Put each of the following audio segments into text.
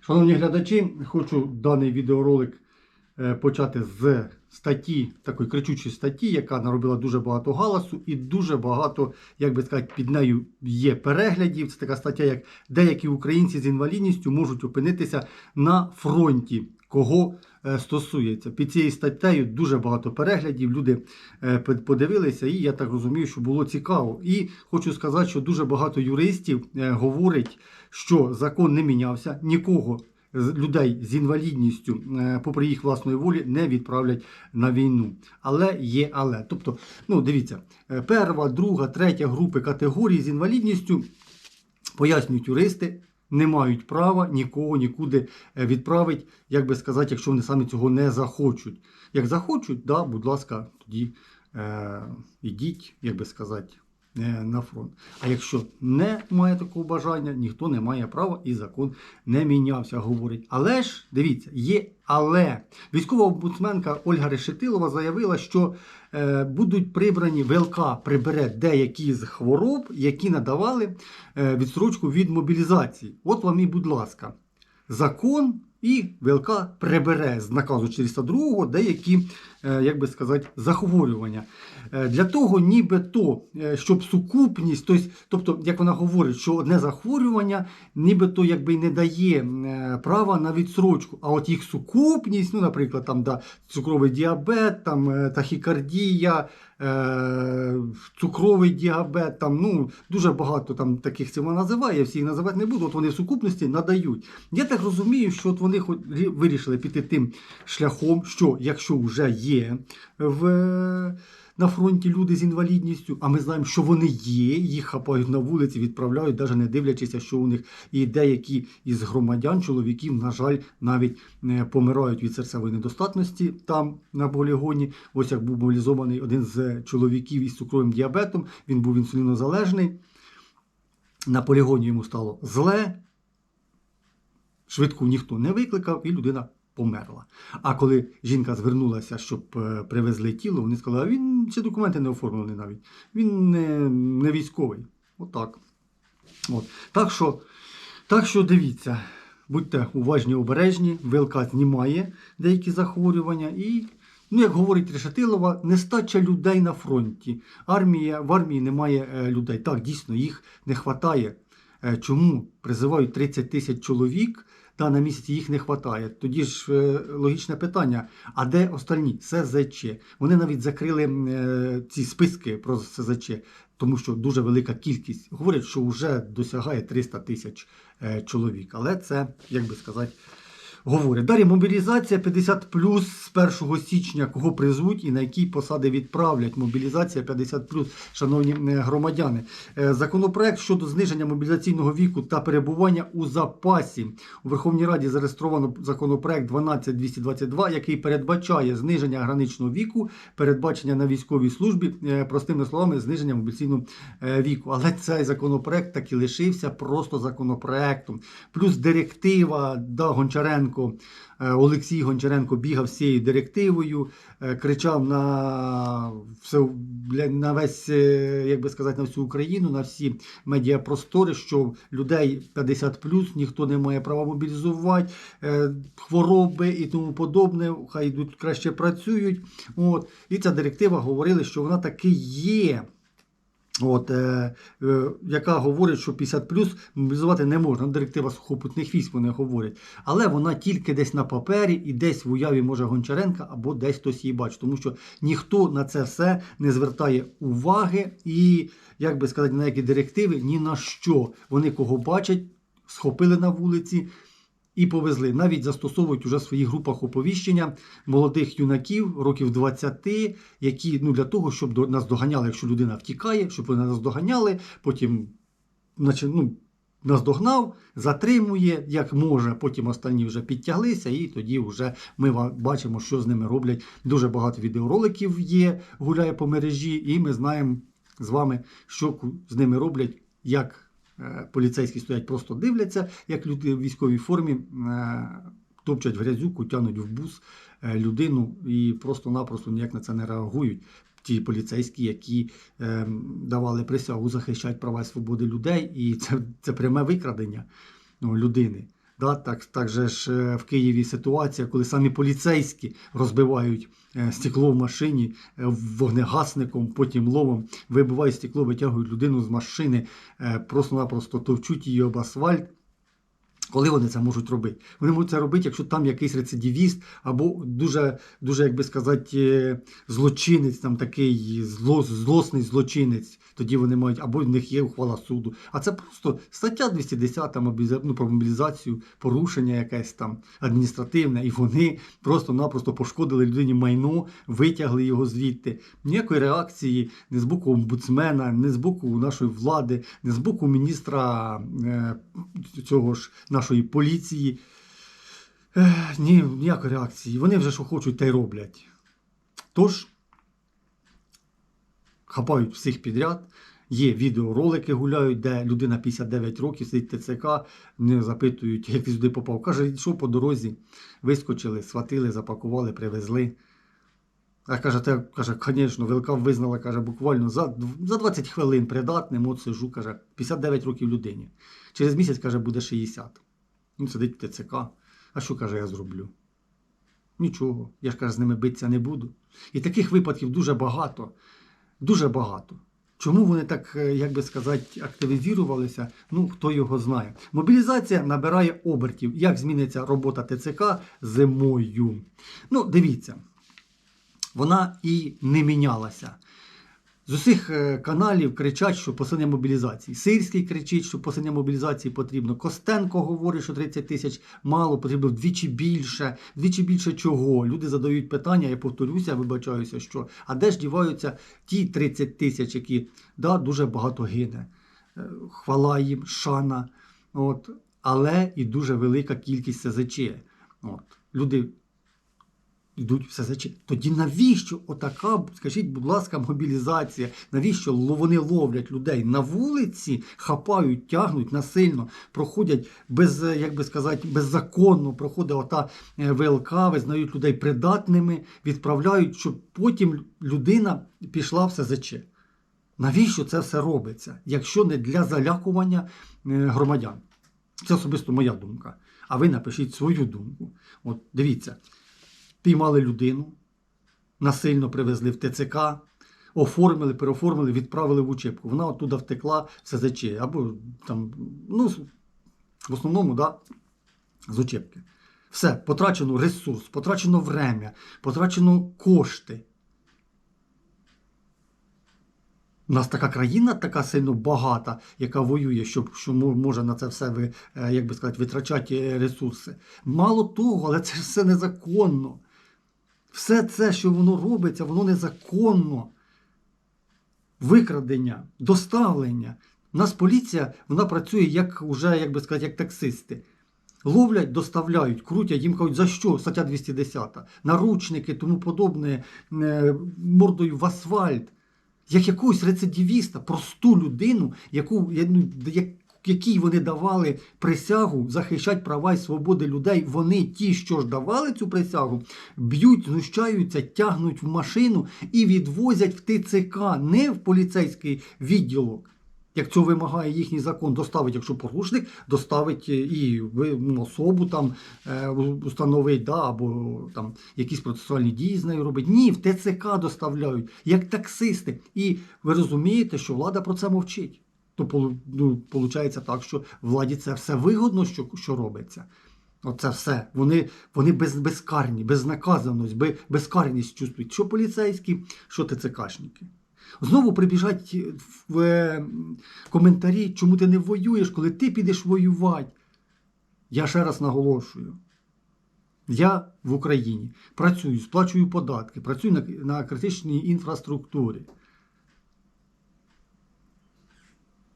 Шановні глядачі, хочу даний відеоролик е, почати з статті, такої кричучої статті, яка наробила дуже багато галасу і дуже багато, як би сказати, під нею є переглядів. Це така стаття, як деякі українці з інвалідністю можуть опинитися на фронті. Кого е, стосується під цією статтею дуже багато переглядів. Люди е, подивилися, і я так розумію, що було цікаво. І хочу сказати, що дуже багато юристів е, говорить, що закон не мінявся, нікого людей з інвалідністю, попри їх власної волі, не відправлять на війну. Але є але. Тобто, ну дивіться, перша, друга, третя групи категорії з інвалідністю пояснюють юристи. Не мають права нікого нікуди е, відправити, як би сказати, якщо вони самі цього не захочуть. Як захочуть, да, будь ласка, тоді е, ідіть, як би сказати, на фронт. А якщо не має такого бажання, ніхто не має права і закон не мінявся, говорить. Але ж дивіться, є але. Військова омбудсменка Ольга Решетилова заявила, що е, будуть прибрані ВЛК прибере деякі з хвороб, які надавали е, відстрочку від мобілізації. От вам і, будь ласка, закон і ВЛК прибере з наказу 402 деякі, е, як би сказати, захворювання. Е, Для того, нібито, е, щоб сукупність, тобто, тобто, як вона говорить, що одне захворювання нібито якби не дає права на відсрочку, а от їх сукупність, ну, наприклад, там да, цукровий діабет, там тахікардія, цукровий діабет, там ну дуже багато там таких цього називає, я всі їх називати не буду. От вони в сукупності надають. Я так розумію, що от вони хоч- рі- вирішили піти тим шляхом, що якщо вже є в. е, На фронті люди з інвалідністю, а ми знаємо, що вони є, їх хапають на вулиці, відправляють, навіть не дивлячись, що у них і деякі із громадян, чоловіків, на жаль, навіть е, помирають від серцевої недостатності там на полігоні. Ось як був мобілізований один з чоловіків із цукровим діабетом, він був інсулінозалежний. На полігоні йому стало зле, швидку ніхто не викликав, і людина померла. А коли жінка звернулася, щоб е, привезли тіло, вони сказали, він ще документи не оформлений навіть. Він не, не військовий. Отак. От. Так, що, так що дивіться, будьте уважні, обережні, ВЛК знімає деякі захворювання і. Ну, як говорить Решетилова, нестача людей на фронті. Армія, в армії немає е, людей. Так, дійсно, їх не вистачає. Е, Чому призивають 30 тисяч чоловік, та на місці їх не вистачає? Тоді ж е, логічне питання: а де остальні? СЗЧ. Вони навіть закрили е, ці списки про СЗЧ, тому що дуже велика кількість. Говорять, що вже досягає 300 тисяч чоловік. Але це, як би сказати, говорять. Далі мобілізація 50 плюс з 1 січня, кого призвуть і на які посади відправлять. Мобілізація 50 плюс, шановні е, громадяни. Е, Законопроект щодо зниження мобілізаційного віку та перебування у запасі. У Верховній Раді зареєстровано законопроект 12222, який передбачає зниження граничного віку, передбачення на військовій службі, е, простими словами, зниження мобілізаційного віку. Але цей законопроект так і лишився просто законопроектом. Плюс директива да, Гончаренко, е, Олексій Гончаренко бігав з цією директивою, е, кричав на, все, на весь, е, як би сказати, на всю Україну, на всі медіапростори, що людей 50 ніхто не має права мобілізувати, хвороби і тому подобне, хай йдуть краще працюють. От. І ця директива говорили, що вона таки є. От, е, е, яка говорить, що 50 плюс мобілізувати не можна. Директива сухопутних військ вони говорять. Але вона тільки десь на папері і десь в уяві може Гончаренка або десь хтось її бачить. Тому що ніхто на це все не звертає уваги і, як би сказати, на які директиви, ні на що. Вони кого бачать, схопили на вулиці. І повезли. Навіть застосовують уже в своїх групах оповіщення молодих юнаків років 20, які ну, для того, щоб до, нас доганяли, якщо людина втікає, щоб вони нас доганяли, потім наче, ну, нас догнав, затримує, як може, потім останні вже підтяглися, і тоді вже ми бачимо, що з ними роблять. Дуже багато відеороликів є, гуляє по мережі, і ми знаємо з вами, що з ними роблять, як Поліцейські стоять, просто дивляться, як люди в військовій формі е, топчать грязюку, тянуть в бус е, людину і просто-напросто ніяк на це не реагують. Ті поліцейські, які е, давали присягу захищати права і свободи людей, і це, це пряме викрадення ну, людини. Да, так, так же ж е, в Києві ситуація, коли самі поліцейські розбивають е, стекло в машині е, вогнегасником, потім ломом, вибивають стекло, витягують людину з машини, просто-напросто товчуть її об асфальт. Коли вони це можуть робити? Вони можуть це робити, якщо там якийсь рецидивіст або дуже, дуже як би сказати, е, злочинець, там такий зло, злосний злочинець. Тоді вони мають, або в них є ухвала суду. А це просто стаття 210 ну, про мобілізацію, порушення якесь там адміністративне, і вони просто-напросто пошкодили людині майно, витягли його звідти. Ніякої реакції не з боку омбудсмена, не з боку нашої влади, не з боку міністра е, цього ж нашої поліції. Ні, ніякої реакції. Вони вже що хочуть, та й роблять. Тож, хапають всіх підряд. Є відеоролики гуляють, де людина 59 років сидить ТЦК, не запитують, як ти сюди попав. Каже, йшов по дорозі, вискочили, схватили, запакували, привезли. А каже, те, каже, звісно, ВЛК визнала, каже, буквально за, за 20 хвилин придатним, от сижу, каже, 59 років людині. Через місяць, каже, буде 60. Він сидить в ТЦК. А що каже, я зроблю? Нічого. Я ж каже, з ними битися не буду. І таких випадків дуже багато. Дуже багато. Чому вони так, е, як би сказати, активізувалися, ну хто його знає. Мобілізація набирає обертів. Як зміниться робота ТЦК зимою? Ну, дивіться, вона і не мінялася. З усіх е, каналів кричать, що посилення мобілізації. Сирський кричить, що посилення мобілізації потрібно. Костенко говорить, що 30 тисяч мало, потрібно вдвічі більше. Вдвічі більше чого? Люди задають питання, я повторюся, вибачаюся, що а де ж діваються ті 30 тисяч, які да, дуже багато гине. Е, Хвала їм, шана. От, але і дуже велика кількість СЗЧ. От, люди йдуть в СЗЧ. Тоді навіщо отака, скажіть, будь ласка, мобілізація? Навіщо вони ловлять людей на вулиці, хапають, тягнуть насильно, проходять без, як би сказати, беззаконно, проходить ота е, ВЛК, визнають людей придатними, відправляють, щоб потім людина пішла в СЗЧ. Навіщо це все робиться, якщо не для залякування е, громадян? Це особисто моя думка. А ви напишіть свою думку. От дивіться, піймали людину, насильно привезли в ТЦК, оформили, переоформили, відправили в учебку. Вона оттуда втекла в СЗЧ. Або там, ну, в основному, да, з учебки. Все, потрачено ресурс, потрачено время, потрачено кошти. У нас така країна така сильно багата, яка воює, що, що може на це все ви, е, як би сказати, витрачати ресурси. Мало того, але це все незаконно. Все це, що воно робиться, воно незаконно. Викрадення, доставлення. У нас поліція вона працює як уже, як би сказати, як таксисти. Ловлять, доставляють, крутять, їм кажуть, за що? Стаття 210. Наручники, тому подобне, е, мордою в асфальт. Як якогось рецидивіста, просту людину, яку, я- як, якій вони давали присягу захищати права і свободи людей, вони ті, що ж давали цю присягу, б'ють, знущаються, тягнуть в машину і відвозять в ТЦК, не в поліцейський відділок. Як цього вимагає їхній закон, доставить, якщо порушник, доставить е, і ну, особу там е, установить, да, або там якісь процесуальні дії з нею робить. Ні, в ТЦК доставляють, як таксисти. І ви розумієте, що влада про це мовчить. То ну, виходить так, що владі це все вигодно, що, що робиться. Оце все. Вони, вони без, безкарні, безнаказаність, без, безкарність чувствують, що поліцейські, що ТЦКшники. Знову прибіжать в е, коментарі, чому ти не воюєш, коли ти підеш воювати. Я ще раз наголошую. Я в Україні працюю, сплачую податки, працюю на, на критичній інфраструктурі.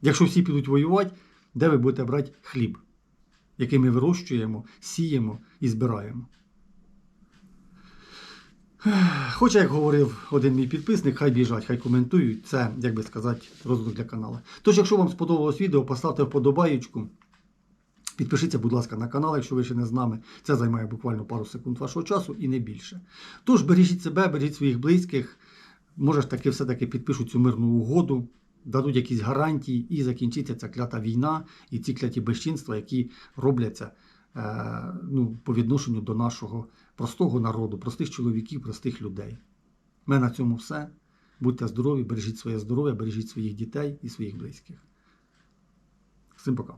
Якщо всі підуть воювати, де ви будете брати хліб, який ми вирощуємо, сіємо і збираємо? Хоча, як говорив один мій підписник, хай біжать, хай коментують. Це, як би сказати, розвиток для каналу. Тож, якщо вам сподобалось відео, поставте вподобаєчку. Підпишіться, будь ласка, на канал, якщо ви ще не з нами. Це займає буквально пару секунд вашого часу і не більше. Тож бережіть себе, бережіть своїх близьких. Може ж таки все-таки підпишуть цю мирну угоду, дадуть якісь гарантії і закінчиться ця клята війна і ці кляті безчинства, які робляться е, ну, по відношенню до нашого простого народу, простих чоловіків, простих людей. У мене на цьому все. Будьте здорові, бережіть своє здоров'я, бережіть своїх дітей і своїх близьких. Всім пока.